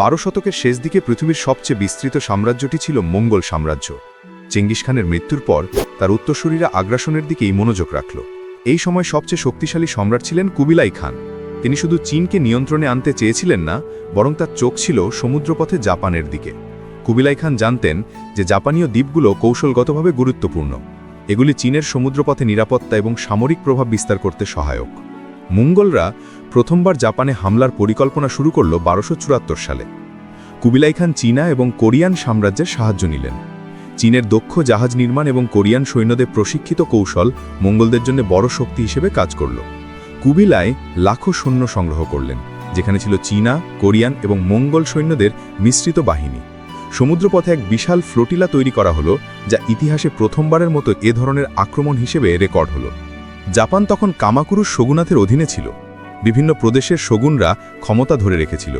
বারো শতকের শেষ দিকে পৃথিবীর সবচেয়ে বিস্তৃত সাম্রাজ্যটি ছিল মঙ্গল সাম্রাজ্য। চেঙ্গিস খানের মৃত্যুর পর তার উত্তরসূরিরা আগ্রাসনের দিকেই মনোযোগ রাখল। এই সময় সবচেয়ে শক্তিশালী সম্রাট ছিলেন কুবিলাই খান। তিনি শুধু চীনকে নিয়ন্ত্রণে আনতে চেয়েছিলেন না, বরং তার চোখ ছিল সমুদ্রপথে জাপানের দিকে। কুবিলাই খান জানতেন যে জাপানীয় দ্বীপগুলো কৌশলগতভাবে গুরুত্বপূর্ণ। এগুলি চীনের সমুদ্রপথে নিরাপত্তা এবং সামরিক প্রভাব বিস্তার করতে সহায়ক। মঙ্গলরা প্রথমবার জাপানে হামলার পরিকল্পনা শুরু করল বারোশো সালে। কুবিলাই খান চীনা এবং কোরিয়ান সাম্রাজ্যের সাহায্য নিলেন। চীনের দক্ষ জাহাজ নির্মাণ এবং কোরিয়ান সৈন্যদের প্রশিক্ষিত কৌশল মঙ্গলদের জন্য বড় শক্তি হিসেবে কাজ করল। কুবিলায় লাখো সৈন্য সংগ্রহ করলেন, যেখানে ছিল চীনা, কোরিয়ান এবং মঙ্গল সৈন্যদের মিশ্রিত বাহিনী। সমুদ্রপথে এক বিশাল ফ্লোটিলা তৈরি করা হলো, যা ইতিহাসে প্রথমবারের মতো এ ধরনের আক্রমণ হিসেবে রেকর্ড হলো। জাপান তখন কামাকুরুর শগুনাথের অধীনে ছিল। বিভিন্ন প্রদেশের শগুনরা ক্ষমতা ধরে রেখেছিল।